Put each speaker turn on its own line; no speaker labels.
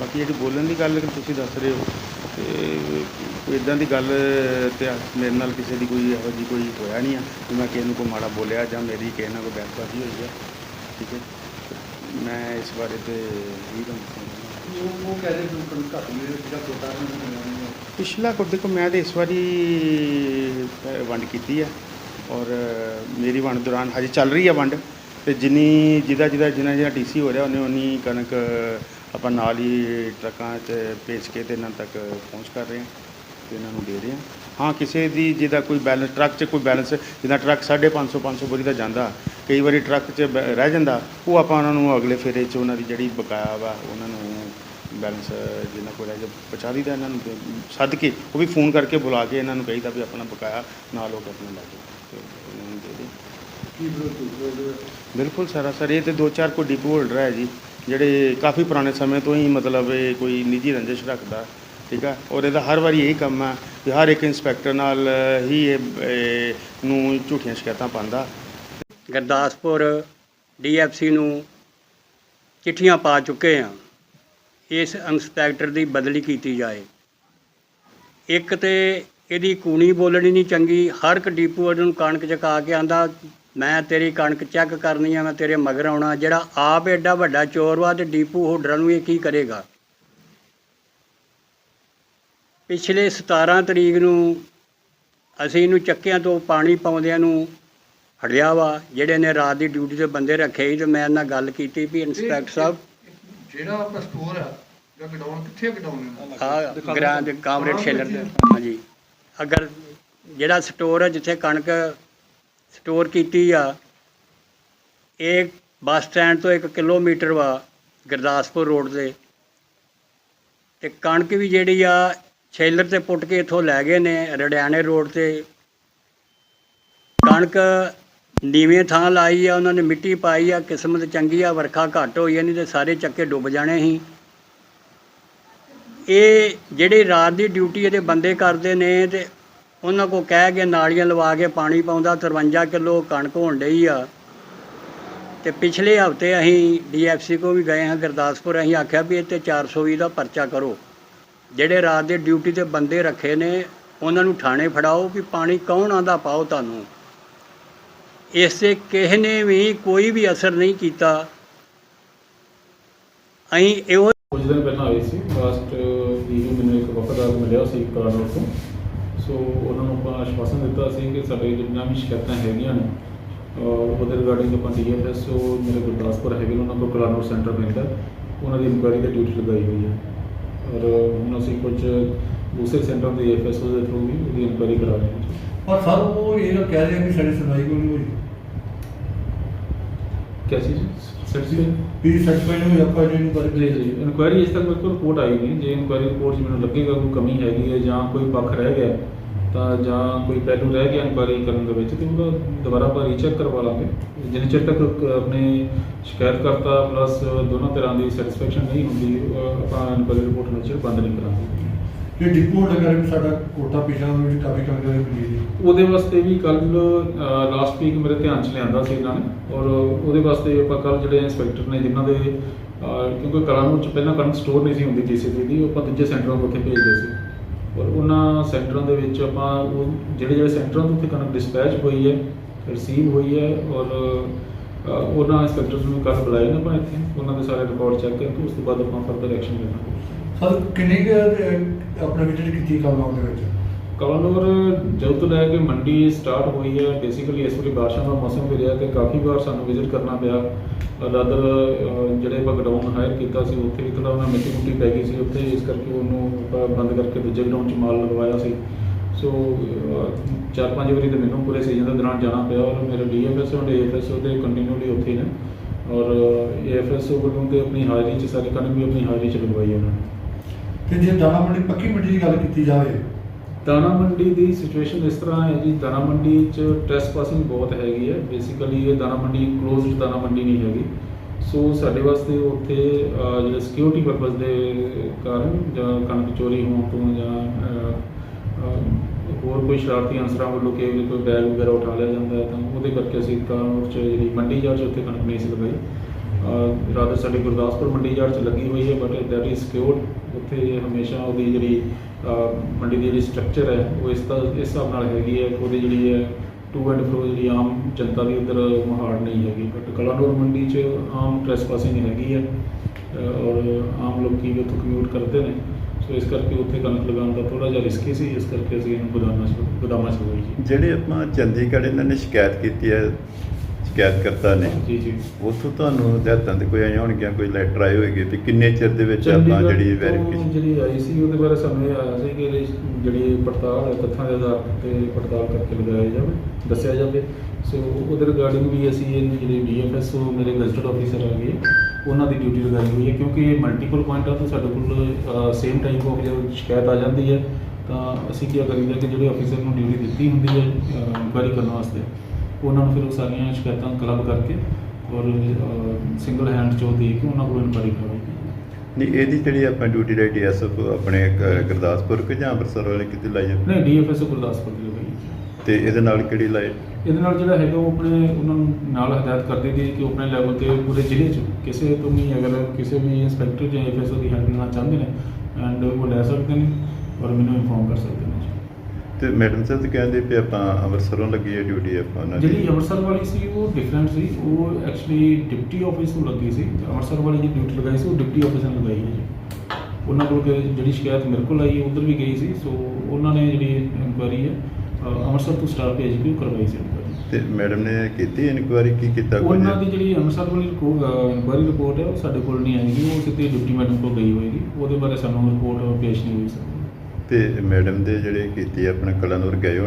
ਬਾਕੀ ਜਿਹੜੀ ਬੋਲਣ ਦੀ ਗੱਲ ਕਿ ਤੁਸੀਂ ਦੱਸ ਰਹੇ ਹੋ ਤੇ ਇਦਾਂ ਦੀ ਗੱਲ ਤੇ ਮੇਰੇ ਨਾਲ ਕਿਸੇ ਦੀ ਕੋਈ ਇਹੋ ਜਿਹੀ ਕੋਈ ਹੋਇਆ ਨਹੀਂ ਆ ਕਿ ਮੈਂ ਕਿਸੇ ਨੂੰ ਕੋਈ ਮਾੜਾ ਬੋਲਿਆ ਜਾਂ ਮੇਰੀ ਕਿਸੇ ਨਾਲ ਕੋਈ ਬਹਿਸਬਾਜ਼ੀ ਹੋਈ ਹੈ ਠੀਕ ਹੈ? ਮੈਂ ਇਸ ਬਾਰੇ ਤੇ ਨਹੀਂ ਤੁਹਾਨੂੰ
ਉਹ ਉਹ ਕਹਿ ਰਹੇ ਕਿ ਕਣਕ ਘੱਟ ਹੈ ਜਿਹੜਾ ਨਹੀਂ
ਪਿਛਲਾ ਕੁਝ ਦੇਖੋ ਮੈਂ ਤੇ ਇਸ ਵਾਰੀ ਵੰਡ ਕੀਤੀ ਹੈ ਔਰ ਮੇਰੀ ਵੰਡ ਦੌਰਾਨ ਹਜੇ ਚੱਲ ਰਹੀ ਹੈ ਵੰਡ ਤੇ ਜਿੰਨੀ ਜਿਹਦਾ ਜਿਹਦਾ ਜਿੰਨਾ ਜਿਹੜਾ ਡੀਸੀ ਹੋ ਰਿਹਾ ਉਹਨੇ ਉਨੀ ਕਣਕ ਆਪਾਂ ਨਾਲ ਹੀ ਟਰੱਕਾਂ 'ਚ ਭੇਜ ਕੇ ਤੇ ਇਹਨਾਂ ਤੱਕ ਪਹੁੰਚ ਕਰ ਰਹੇ ਹਾਂ ਤੇ ਇਹਨਾਂ ਨੂੰ ਦੇ ਰਹੇ ਹਾਂ। ਹਾਂ ਕਿਸੇ ਦੀ ਜਿਹਦਾ ਕੋਈ ਬੈਲੈਂਸ ਟਰੱਕ 'ਚ ਕੋਈ ਬੈਲੈਂਸ ਜਿੱਦਾਂ ਟਰੱਕ 550 500 ਬੋਰੀ ਦਾ ਜਾਂਦਾ ਕਈ ਵਾਰੀ ਟਰੱਕ 'ਚ ਬ- ਰਹਿ ਜਾਂਦਾ ਉਹ ਆਪਾਂ ਉਹਨਾਂ ਨੂੰ ਅਗਲੇ ਫੇਰੇ 'ਚ ਉਹਨਾਂ ਦੀ ਜਿਹੜੀ ਬਕਾਇਆ ਵਾ ਉਹਨਾਂ ਨੂੰ ਬੈਲੈਂਸ ਜਿੰਨਾ ਕੋਲ ਰਹਿ ਜਾ ਪਹੁੰਚਾ ਦਈਦਾ ਇਹਨਾਂ ਨੂੰ ਤੇ ਸੱਦ ਕੇ ਉਹ ਵੀ ਫੋਨ ਕਰਕੇ ਬੁਲਾ ਕੇ ਇਹਨਾਂ ਨੂੰ ਕਹੀਦਾ ਵੀ ਆਪਣਾ ਬਕਾਇਆ ਨਾਲ ਹੋ ਕੇ ਆਪਣਾ ਲੈ ਜਾਓ ਤੇ ਇਹਨਾਂ ਨੂੰ ਦੇ ਦੇ। ਬਿਲਕੁਲ ਸਾਰਾ ਸਰ ਇਹ ਤੇ ਦੋ ਚਾਰ ਕੋਈ ਡਿਪੂ ਹੋਲਡਰ ਹੈ ਜੀ। ਜਿਹੜੇ ਕਾਫੀ ਪੁਰਾਣੇ ਸਮੇਂ ਤੋਂ ਹੀ ਮਤਲਬ ਇਹ ਕੋਈ ਨਿੱਜੀ ਰੰਜਿਸ਼ ਰੱਖਦਾ, ਠੀਕ ਆ? ਔਰ ਇਹਦਾ ਹਰ ਵਾਰੀ ਇਹੀ ਕੰਮ ਆ ਕਿ ਹਰ ਇੱਕ ਇੰਸਪੈਕਟਰ ਨਾਲ ਹੀ ਇਹ ਨੂੰ ਝੂਠੀਆਂ ਸ਼ਿਕਾਇਤਾਂ ਪਾਉਂਦਾ।
ਗੁਰਦਾਸਪੁਰ ਡੀਐਫਸੀ ਨੂੰ ਚਿੱਠੀਆਂ ਪਾ ਚੁੱਕੇ ਹਾਂ। ਇਸ ਇੰਸਪੈਕਟਰ ਦੀ ਬਦਲੀ ਕੀਤੀ ਜਾਏ। ਇੱਕ ਤੇ ਇਹਦੀ ਕੂਣੀ ਬੋਲਣੀ ਨਹੀਂ ਚੰਗੀ, ਹਰ ਇੱਕ ਡੀਪੂ ਵਾਲੇ ਨੂੰ ਕਣਕ ਚਕਾ ਕੇ ਆਂਦਾ ਮੈਂ ਤੇਰੀ ਕਣਕ ਚੈੱਕ ਕਰਨੀ ਆ ਮੈਂ ਤੇਰੇ ਮਗਰ ਆਉਣਾ। ਜਿਹੜਾ ਆਪ ਐਡਾ ਵੱਡਾ ਚੋਰ ਵਾ ਤੇ ਡੀਪੂ ਹੋਲਡਰਾਂ ਨੂੰ ਇਹ ਕੀ ਕਰੇਗਾ? ਪਿਛਲੇ 17 ਤਰੀਕ ਨੂੰ ਅਸੀਂ ਇਹਨੂੰ ਚੱਕਿਆਂ ਤੋਂ ਪਾਣੀ ਪਾਉਂਦਿਆਂ ਨੂੰ ਹਟਿਆ ਵਾ ਜਿਹੜੇ ਨੇ ਰਾਤ ਦੀ ਡਿਊਟੀ ਤੇ ਬੰਦੇ ਰੱਖੇ ਸੀ ਤੇ ਮੈਂ ਇਹਨਾਂ ਨਾਲ ਗੱਲ ਕੀਤੀ ਵੀ ਇੰਸਪੈਕਟਰ ਸਾਹਿਬ।
ਜਿਹੜਾ ਆਪਣਾ ਸਟੋਰ ਆ ਜਾਂ ਗਡਾਊਨ ਕਿੱਥੇ ਹੈ
ਆ? ਗ੍ਰਾਂ ਦੇ ਕਾਮਰੇਡ ਸ਼ੇਲਰ ਦੇ। ਹਾਂਜੀ। ਅਗਰ ਜਿਹੜਾ ਸਟੋਰ ਹੈ ਜਿੱਥੇ ਕਣਕ ਸਟੋਰ ਕੀਤੀ ਆ। ਇਹ ਬੱਸ ਸਟੈਂਡ ਤੋਂ 1 ਕਿਲੋਮੀਟਰ ਵਾ ਗੁਰਦਾਸਪੁਰ ਰੋਡ ਤੇ। ਤੇ ਕਣਕ ਵੀ ਜਿਹੜੀ ਆ, ਛੇਲਰ ਤੇ ਪੁੱਟ ਕੇ ਇੱਥੋਂ ਲੈ ਗਏ ਨੇ ਰੜਿਆਣੇ ਰੋਡ ਤੇ। ਕਣਕ ਨੀਵੇਂ ਥਾਂ ਲਾਈ ਆ, ਉਹਨਾਂ ਨੇ ਮਿੱਟੀ ਪਾਈ ਆ, ਕਿਸਮਤ ਚੰਗੀ ਆ, ਵਰਖਾ ਘੱਟ ਹੋਈ ਆ, ਨਹੀਂ ਤੇ ਸਾਰੇ ਚੱਕੇ ਡੁੱਬ ਜਾਣੇ ਸੀ। ਇਹ ਜਿਹੜੇ ਰਾਤ ਦੀ ਡਿਊਟੀ ਇਹਦੇ ਬੰਦੇ ਕਰਦੇ ਨੇ ਤੇ ਉਹਨਾਂ ਕੋ ਕਹਿ ਕੇ ਨਾਲੀਆਂ ਲਵਾ ਕੇ ਪਾਣੀ ਪਾਉਂਦਾ 53 ਕਿਲੋ ਕਣਕ ਹੋਣ ਡਈ ਆ। ਤੇ ਪਿਛਲੇ ਹਫ਼ਤੇ ਅਸੀਂ ਡੀਐਫਸੀ ਕੋ ਵੀ ਗਏ ਹਾਂ, ਗੁਰਦਾਸਪੁਰ, ਅਸੀਂ ਆਖਿਆ ਵੀ ਇਹ 420 ਦਾ ਪਰਚਾ ਕਰੋ। ਜਿਹੜੇ ਰਾਤ ਦੇ ਡਿਊਟੀ ਤੇ ਬੰਦੇ ਰੱਖੇ ਨੇ, ਉਹਨਾਂ ਨੂੰ ਥਾਣੇ ਫੜਾਓ ਵੀ ਪਾਣੀ ਕੌਣ ਆਂਦਾ ਪਾਓ ਤੁਹਾਨੂੰ। ਇਸ ਤੇ ਕਿਸੇ ਨੇ ਵੀ ਕੋਈ ਵੀ ਅਸਰ ਨਹੀਂ ਕੀਤਾ। ਅਸੀਂ ਇਹੋ
ਕੁਝ ਦਿਨ ਪਹਿਲਾਂ ਆਏ ਸੀ ਲਾਸਟ ਵੀਕ ਮੈਨੂੰ ਇੱਕ ਵਫਾਦਾਰ ਮਿਲਿਆ ਸੀ ਕਲਾਨੌਰ ਤੋਂ। ਸੋ ਉਹਨਾਂ ਨੂੰ ਆਪਾਂ ਆਸ਼ਵਾਸਨ ਦਿੱਤਾ ਸੀ ਕਿ ਸਾਡੇ ਜਿੰਨੀਆਂ ਵੀ ਸ਼ਿਕਾਇਤਾਂ ਹੈਗੀਆਂ ਨੇ ਉਹਦੇ ਰਿਗਾਰਡਿੰਗ ਆਪਾਂ ਡੀਐਫਐਸ ਉਹ ਮੇਰੇ ਗੁਰਦਾਸਪੁਰ ਹੈਗੇ ਨੇ, ਉਹਨਾਂ ਕੋਲ ਕਲਾਨੌਰ ਸੈਂਟਰ ਪੈਂਦਾ ਉਹਨਾਂ ਦੀ ਇਨਕੁਆਇਰੀ ਦੀ ਡਿਊਟੀ ਲਗਾਈ ਹੋਈ ਹੈ। ਔਰ ਹੁਣ ਅਸੀਂ ਕੁਝ ਦੂਸਰੇ ਸੈਂਟਰ ਦੇ ਐਫਐਸਓ ਦੇ ਥਰੂ ਵੀ ਉਹਦੀ ਇਨਕੁਆਇਰੀ ਕਰਾ ਰਹੇ ਹਾਂ।
ਪਰ ਸਰ ਉਹ ਇਹ ਕਹਿ ਰਹੇ ਆ ਕਿ ਸਾਡੀ ਸੁਣਵਾਈ ਕੋਈ ਨਹੀਂ ਹੋਈ।
ਕਿਆ ਸੀ ਸਰਟੀਫਿਕੇਟ
ਵੀ ਸਰਟੀਫਾਈਡ ਹੋਈ ਆਪਾਂ ਜਿਹਨੂੰ ਕਰ
ਜੀ ਜੀ ਇਨਕੁਆਇਰੀ ਇਸ ਤੱਕ ਮੇਰੇ ਕੋਲ ਰਿਪੋਰਟ ਆਈ ਨਹੀਂ। ਜੇ ਇਨਕੁਆਇਰੀ ਰਿਪੋਰਟ 'ਚ ਮੈਨੂੰ ਲੱਗੇਗਾ ਕੋਈ ਕਮੀ ਹੈਗੀ ਹੈ ਜਾਂ ਕੋਈ ਪੱਖ ਰਹਿ ਗਿਆ ਤਾਂ ਜਾਂ ਕੋਈ ਪਹਿਲੂ ਰਹਿ ਗਿਆ ਇਨਕੁਆਇਰੀ ਕਰਨ ਦੇ ਵਿੱਚ ਤੇ ਉਹਦਾ ਦੁਬਾਰਾ ਆਪਾਂ ਰੀਚੈਕ ਕਰਵਾ ਲਾਂਗੇ। ਜਿੰਨੇ ਚਿਰ ਤੱਕ ਆਪਣੇ ਸ਼ਿਕਾਇਤਕਰਤਾ ਪਲੱਸ ਦੋਨੋਂ ਤਰ੍ਹਾਂ ਦੀ ਸੈਟੀਸਫੈਕਸ਼ਨ ਨਹੀਂ ਹੁੰਦੀ ਆਪਾਂ ਇਨਕੁਆਇਰੀ ਰਿਪੋਰਟ ਨੂੰ ਚਿਰ ਬੰਦ ਨਹੀਂ ਕਰਾਂਗੇ।
ਜੇ ਡਿਪੂ ਲਗਾ ਵੀ ਸਾਡਾ ਕੋਟਾ ਪਿਛਾ ਵਿੱਚ ਕਾਫੀ ਕਣਕ ਦੀ ਮਿਲੀ ਸੀ।
ਉਹਦੇ ਵਾਸਤੇ ਵੀ ਕੱਲ ਲਾਸਟ ਵੀਕ ਮੇਰੇ ਧਿਆਨ 'ਚ ਲਿਆਂਦਾ ਸੀ ਇਹਨਾਂ ਨੇ। ਔਰ ਉਹਦੇ ਵਾਸਤੇ ਆਪਾਂ ਕੱਲ ਜਿਹੜੇ ਇੰਸਪੈਕਟਰ ਨੇ ਜਿਨ੍ਹਾਂ ਦੇ ਕਿਉਂਕਿ ਕਲਾਨੌਰ 'ਚ ਪਹਿਲਾਂ ਕਣਕ ਸਟੋਰ ਨਹੀਂ ਸੀ ਹੁੰਦੀ ਜੀਸੀਬੀ ਦੀ ਉਹ ਆਪਾਂ ਦੂਜੇ ਸੈਂਟਰਾਂ ਉੱਥੇ ਭੇਜਦੇ ਸੀ। ਔਰ ਉਹਨਾਂ ਸੈਂਟਰਾਂ ਦੇ ਵਿੱਚ ਆਪਾਂ ਉਹ ਜਿਹੜੇ ਜਿਹੜੇ ਸੈਂਟਰਾਂ ਤੋਂ ਉੱਥੇ ਕਣਕ ਡਿਸਪੈਚ ਹੋਈ ਹੈ ਰਿਸੀਵ ਹੋਈ ਹੈ ਔਰ ਉਹਨਾਂ ਇੰਸਪੈਕਟਰਸ ਨੂੰ ਕੱਲ ਬੁਲਾਏ ਨੇ ਆਪਾਂ ਇੱਥੇ ਉਹਨਾਂ ਦੇ ਸਾਰੇ ਰਿਕਾਰਡ ਚੈੱਕ ਕਰਕੇ ਉਸ ਤੋਂ ਬਾਅਦ ਆਪਾਂ ਫਰਦਰ ਐਕਸ਼ਨ ਲੈਣਾ
ਸਰ ਕਿੰਨੀ ਕੁ, ਅਹ, ਆਪਣਾ ਵਿਜ਼ਿਟ ਕੀਤੀ ਕਲਮਾਂ ਦੇ ਵਿੱਚ?
ਕਵਲੌਰ ਜਦੋਂ ਤੋਂ ਲੈ ਕੇ ਮੰਡੀ ਸਟਾਰਟ ਹੋਈ ਹੈ। ਬੇਸਿਕਲੀ ਇਸ ਵੇਲੇ ਬਾਰਿਸ਼ਾਂ ਦਾ ਮੌਸਮ ਵੀ ਰਿਹਾ ਤੇ ਕਾਫੀ ਵਾਰ ਸਾਨੂੰ ਵਿਜ਼ਿਟ ਕਰਨਾ ਪਿਆ। ਰਦਰ ਜਿਹੜੇ ਆਪਾਂ ਗਡਾਊਨ ਹਾਇਰ ਕੀਤਾ ਸੀ, ਉੱਥੇ ਵੀ ਥੋੜਾ ਉਹਨਾਂ ਮਿੱਟੀ ਮੁੱਟੀ ਪੈ ਗਈ ਸੀ। ਉੱਥੇ ਇਸ ਕਰਕੇ ਉਹਨੂੰ ਬੰਦ ਕਰਕੇ ਦੂਜੇ ਗਡਾਊਨ 'ਚ ਮਾਲ ਲਗਵਾਇਆ ਸੀ। ਸੋ ਚਾਰ ਪੰਜ ਵਾਰੀ ਤਾਂ ਮੈਨੂੰ ਪੂਰੇ ਸੀਜ਼ਨ ਦੇ ਦੌਰਾਨ ਜਾਣਾ ਪਿਆ ਔਰ ਮੇਰੇ ਡੀਐਫਐਸ ਔਰ ਏਐਫਐਸ ਉਹਦੇ ਕੰਟੀਨਿਊਲੀ ਉੱਥੇ ਨੇ। ਔਰ ਏਐਫਐਸ ਵੱਲੋਂ ਤੇ ਆਪਣੀ ਹਾਜ਼ਰੀ 'ਚ ਸਾਰੀ ਕਣਕ ਵੀ ਆਪਣੀ ਹਾਜ਼ਰੀ 'ਚ ਲਗਵਾਈ ਉਹਨਾਂ ਨੇ।
ਤੇ ਜੇ ਦਾਣਾ ਮੰਡੀ ਪੱਕੀ ਮੰਡੀ ਦੀ ਗੱਲ ਕੀਤੀ ਜਾਵੇ
ਦਾਣਾ ਮੰਡੀ ਦੀ ਸਿਚੁਏਸ਼ਨ ਇਸ ਤਰ੍ਹਾਂ ਹੈ ਜੀ। ਦਾਣਾ ਮੰਡੀ 'ਚ ਟ੍ਰੈਸ ਪਾਸਿੰਗ ਬਹੁਤ ਹੈਗੀ ਹੈ। ਬੇਸਿਕਲੀ ਇਹ ਦਾਣਾ ਮੰਡੀ ਕਲੋਜ਼ਡ ਦਾਣਾ ਮੰਡੀ ਨਹੀਂ ਹੈਗੀ। ਸੋ ਸਾਡੇ ਵਾਸਤੇ ਉੱਥੇ ਅਹ, ਜਿਹੜੇ ਸਿਕਿਉਰਿਟੀ ਪਰਪਸ ਦੇ ਕਾਰਨ ਜਾਂ ਕਣਕ ਚੋਰੀ ਹੋਣ ਤੋਂ ਜਾਂ ਹੋਰ ਕੋਈ ਸ਼ਰਾਰਤੀ ਅਨਸਰਾਂ ਵੱਲੋਂ ਕਿ ਕੋਈ ਬੈਗ ਵਗੈਰਾ ਉਠਾ ਲਿਆ ਜਾਂਦਾ ਹੈ ਤਾਂ ਉਹਦੇ ਕਰਕੇ ਅਸੀਂ ਕਾਨੂੰਨ 'ਚ ਜਿਹੜੀ ਮੰਡੀ ਜਾਂ ਉੱਥੇ ਕਣਕ ਨਹੀਂ ਸੀ ਲਗਾਈ। ਰਾਦਰ ਸਾਡੀ ਗੁਰਦਾਸਪੁਰ ਮੰਡੀ ਯਾਰਡ 'ਚ ਲੱਗੀ ਹੋਈ ਹੈ ਬਟ ਦੈਟ ਇਜ਼ ਸਿਕਿਉਰਡ ਉੱਥੇ ਹਮੇਸ਼ਾ ਉਹਦੀ ਜਿਹੜੀ ਮੰਡੀ ਦੀ ਜਿਹੜੀ ਸਟਰਕਚਰ ਹੈ, ਉਹ ਇਸ ਦਾ ਇਸ ਹਿਸਾਬ ਨਾਲ ਹੈਗੀ ਹੈ। ਉਹਦੀ ਜਿਹੜੀ ਹੈ ਟੂ ਐਂਡ ਫਰੋ ਜਿਹੜੀ ਆਮ ਜਨਤਾ ਦੀ ਉਧਰ ਮਹਾੜ ਨਹੀਂ ਹੈਗੀ। ਬਟ ਕਲਾਨੌਰ ਮੰਡੀ 'ਚ ਆਮ ਟ੍ਰੈਸਪਾਸਿੰਗ ਹੈਗੀ ਹੈ ਔਰ ਆਮ ਲੋਕੀ ਵੀ ਉੱਥੋਂ ਕਮਿਊਟ ਕਰਦੇ ਨੇ। ਸੋ ਇਸ ਕਰਕੇ ਉੱਥੇ ਕਣਕ ਲਗਾਉਣ ਦਾ ਥੋੜਾ ਜਿਹਾ ਰਿਸਕੀ ਸੀ। ਇਸ ਕਰਕੇ ਅਸੀਂ ਇਹਨੂੰ ਗੋਦਾਮਾਂ 'ਚ ਗੋਦਾਮਾਂ 'ਚ ਹੋਈ
ਜਿਹੜੇ ਆਪਾਂ ਚੰਡੀਗੜ੍ਹ ਇਹਨਾਂ ਨੇ ਸ਼ਿਕਾਇਤ ਕੀਤੀ ਹੈ ਸ਼ਿਕਾਇਤਕਰਤਾ ਨੇ।
ਜੀ ਜੀ।
ਉੱਥੋਂ ਤੁਹਾਨੂੰ ਹਦਾਇਤਾਂ ਤੇ ਕੋਈ ਆਈਆਂ ਹੋਣਗੀਆਂ ਕੋਈ ਲੈਟਰ ਆਏ ਹੋਏਗੇ ਤੇ ਕਿੰਨੇ ਚਿਰ ਦੇ ਵਿੱਚ ਆਪਾਂ ਜਿਹੜੀ ਵੈਰੀਫਿਕੇਸ਼ਨ
ਜਿਹੜੀ ਆਈ ਸੀ ਉਹਦੇ ਬਾਰੇ ਇਹ ਆਇਆ ਸੀ ਕਿ ਇਹਦੀ ਜਿਹੜੀ ਪੜਤਾਲ ਹੈ ਤੱਥਾਂ ਦੇ ਆਧਾਰ ਤੇ ਪੜਤਾਲ ਕਰਕੇ ਲਗਾਇਆ ਜਾਵੇ ਦੱਸਿਆ ਜਾਵੇ। ਸੋ ਉਹਦੇ ਰਿਗਾਰਡਿੰਗ ਵੀ ਅਸੀਂ ਇਹਨੂੰ ਜਿਹੜੇ ਬੀਐਫਐਸ ਉਹ ਮੇਰੇ ਗਜ਼ਟਡ ਆਫੀਸਰ ਆ ਗਏ। ਉਹਨਾਂ ਦੀ ਡਿਊਟੀ ਲਗਾਈ ਹੋਈ ਹੈ ਕਿਉਂਕਿ ਇਹ ਮਲਟੀਪਲ ਪੁਆਇੰਟਾਂ ਤੋਂ ਸਾਡੇ ਕੋਲ ਸੇਮ ਟਾਈਮ ਆਫ ਜਦੋਂ ਸ਼ਿਕਾਇਤ ਆ ਜਾਂਦੀ ਹੈ ਤਾਂ ਅਸੀਂ ਕੀ ਕਰੀਦਾ ਕਿ ਜਿਹੜੇ ਆਫੀਸਰ ਨੂੰ ਡਿਊਟੀ ਦਿੱਤੀ ਹੁੰਦੀ ਹੈ ਇਨਕੁਆਇਰੀ ਕਰਨ ਵਾਸਤੇ। ਉਹਨਾਂ ਨੂੰ ਫਿਰ ਉਹ ਸਾਰੀਆਂ ਸ਼ਿਕਾਇਤਾਂ ਕਲੱਬ ਕਰਕੇ ਔਰ ਸਿੰਗਲ ਹੈਂਡ ਚੋਂ ਦੇ ਕੇ ਉਹਨਾਂ ਕੋਲ ਇਨਕੁਆਇਰੀ ਕਰਵਾਈ
ਨਹੀਂ ਇਹਦੀ ਜਿਹੜੀ ਆਪਾਂ ਡਿਊਟੀ ਦਾ ਡੀਐਸਐਫ ਆਪਣੇ ਗੁਰਦਾਸਪੁਰ ਕਿ ਜਾਂ ਅੰਮ੍ਰਿਤਸਰ ਵਾਲੇ ਕਿਤੇ ਲਾਈ ਹੈ
ਨਹੀਂ ਡੀਐਫਐਸ ਗੁਰਦਾਸਪੁਰ ਦੀ ਹੋਈ
ਤੇ ਇਹਦੇ ਨਾਲ ਕਿਹੜੀ ਲਾਈ?
ਇਹਦੇ ਨਾਲ ਜਿਹੜਾ ਹੈਗਾ ਉਹ ਆਪਣੇ ਉਹਨਾਂ ਨੂੰ ਨਾਲ ਹਦਾਇਤ ਕਰਦੇ ਦੀ ਕਿ ਆਪਣੇ ਲੈਵਲ ਤੇ ਪੂਰੇ ਜ਼ਿਲ੍ਹੇ 'ਚ ਕਿਸੇ ਤੋਂ ਵੀ ਅਗਰ ਕਿਸੇ ਵੀ ਇੰਸਪੈਕਟਰ ਜਾਂ ਐਫਐਸਓ ਦੀ ਹੈਲਪ ਲੈਣਾ ਚਾਹੁੰਦੇ ਨੇ ਐਂਡ ਉਹ ਲੈ ਸਕਦੇ ਨੇ ਔਰ ਮੈਨੂੰ ਇਨਫੋਰਮ ਕਰ ਸਕਦੇ
ਤੇ ਮੈਡਮ ਸਾਹਿਬ ਤੇ ਕਹਿੰਦੇ ਵੀ ਆਪਾਂ ਅੰਮ੍ਰਿਤਸਰੋਂ ਲੱਗੀ ਹੈ ਡਿਊਟੀ ਆਪਾਂ ਉਹਨਾਂ ਦੀ।
ਜਿਹੜੀ ਅੰਮ੍ਰਿਤਸਰ ਵਾਲੀ ਸੀ ਉਹ ਡਿਫਰੈਂਟ ਸੀ। ਉਹ ਐਕਚੁਅਲੀ ਡਿਪਟੀ ਆਫਿਸ ਤੋਂ ਲੱਗੀ ਸੀ। ਤੇ ਅੰਮ੍ਰਿਤਸਰ ਵਾਲੀ ਜਿਹੜੀ ਡਿਊਟੀ ਲਗਾਈ ਸੀ ਉਹ ਡਿਪਟੀ ਆਫਿਸ ਨੇ ਲਗਾਈ ਹੈ ਜੀ। ਉਹਨਾਂ ਕੋਲ ਜਿਹੜੀ ਸ਼ਿਕਾਇਤ ਮੇਰੇ ਕੋਲ ਆਈ ਉਧਰ ਵੀ ਗਈ ਸੀ। ਸੋ ਉਹਨਾਂ ਨੇ ਜਿਹੜੀ ਇਨਕੁਆਇਰੀ ਹੈ ਅੰਮ੍ਰਿਤਸਰ ਤੋਂ ਸਟਾਫ ਭੇਜ ਕੇ ਉਹ ਕਰਵਾਈ ਸੀ
ਤੇ ਮੈਡਮ ਨੇ ਕੀਤੀ ਇਨਕੁਆਇਰੀ ਕੀ ਕੀਤਾ
ਉਹਨਾਂ ਦੀ ਜਿਹੜੀ ਅੰਮ੍ਰਿਤਸਰ ਵਾਲੀ ਇਨਕੁਆਇਰੀ ਰਿਪੋਰਟ ਹੈ ਉਹ ਸਾਡੇ ਕੋਲ ਨਹੀਂ ਆਏਗੀ ਉਹ ਸਿੱਧੀ ਡਿਪਟੀ ਮੈਡਮ ਕੋਲ ਗਈ ਹੋਏਗੀ। ਉਹਦੇ ਬਾਰੇ ਸਾਨੂੰ ਰਿਪੋਰਟ ਪੇਸ਼ ਨਹੀਂ ਹੋਈ ਸਕਦੀ
ਤੇ ਮੈਡਮ ਦੇ ਜਿਹੜੇ ਕੀਤੀ ਆਪਣੇ ਕਲਾਨੌਰ ਗਏ ਹੋਣ।